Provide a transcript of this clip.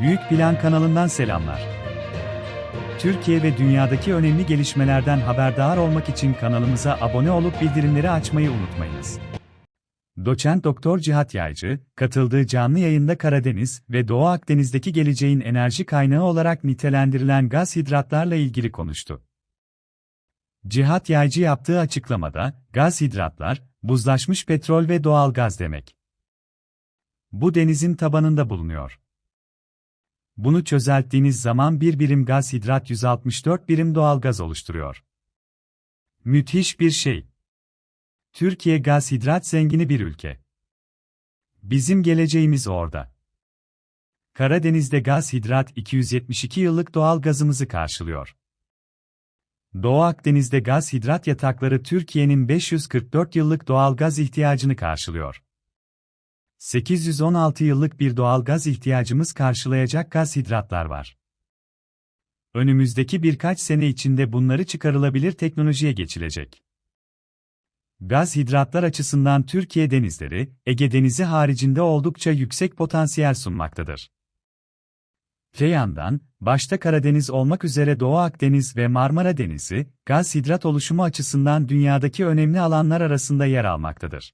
Büyük Plan kanalından selamlar. Türkiye ve dünyadaki önemli gelişmelerden haberdar olmak için kanalımıza abone olup bildirimleri açmayı unutmayınız. Doçent Doktor Cihat Yaycı, katıldığı canlı yayında Karadeniz ve Doğu Akdeniz'deki geleceğin enerji kaynağı olarak nitelendirilen gaz hidratlarla ilgili konuştu. Cihat Yaycı yaptığı açıklamada, gaz hidratlar, buzlaşmış petrol ve doğal gaz demek. Bu denizin tabanında bulunuyor. Bunu çözelttiğiniz zaman bir birim gaz hidrat 164 birim doğal gaz oluşturuyor. Müthiş bir şey. Türkiye gaz hidrat zengini bir ülke. Bizim geleceğimiz orada. Karadeniz'de gaz hidrat 272 yıllık doğal gazımızı karşılıyor. Doğu Akdeniz'de gaz hidrat yatakları Türkiye'nin 544 yıllık doğal gaz ihtiyacını karşılıyor. 816 yıllık bir doğal gaz ihtiyacımız karşılayacak gaz hidratlar var. Önümüzdeki birkaç sene içinde bunları çıkarılabilir teknolojiye geçilecek. Gaz hidratlar açısından Türkiye denizleri, Ege Denizi haricinde oldukça yüksek potansiyel sunmaktadır. Öte yandan, başta Karadeniz olmak üzere Doğu Akdeniz ve Marmara Denizi, gaz hidrat oluşumu açısından dünyadaki önemli alanlar arasında yer almaktadır.